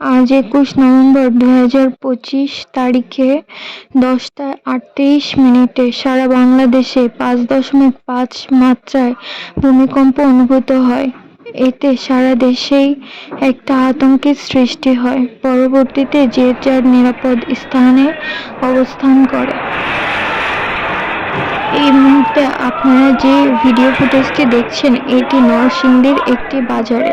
আজ একুশ নভেম্বর দুই হাজার পঁচিশ তারিখে দশটা আটত্রিশ মিনিটে সারা বাংলাদেশে পাঁচ দশমিক পাঁচ মাত্রায় ভূমিকম্প অনুভূত হয়। এতে সারা দেশেই একটা আতঙ্কের সৃষ্টি হয়। পরবর্তীতে যে যার নিরাপদ স্থানে অবস্থান করে। এই মুহূর্তে আপনারা যে ভিডিও ফুটেজটি দেখছেন, এটি নরসিংদীর একটি বাজারে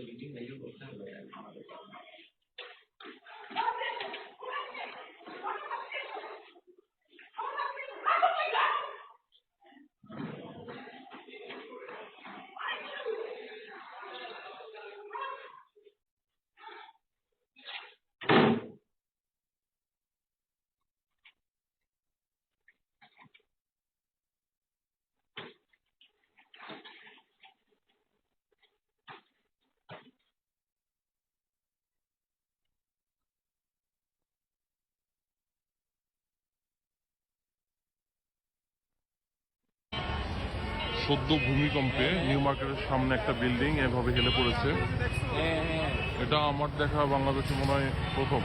已经没有看过的 সদ্য ভূমিকম্পে নিউ মার্কেটের সামনে একটা বিল্ডিং এভাবে হেলে পড়েছে। এটা আমার দেখা বাংলাদেশে মনে হয় প্রথম।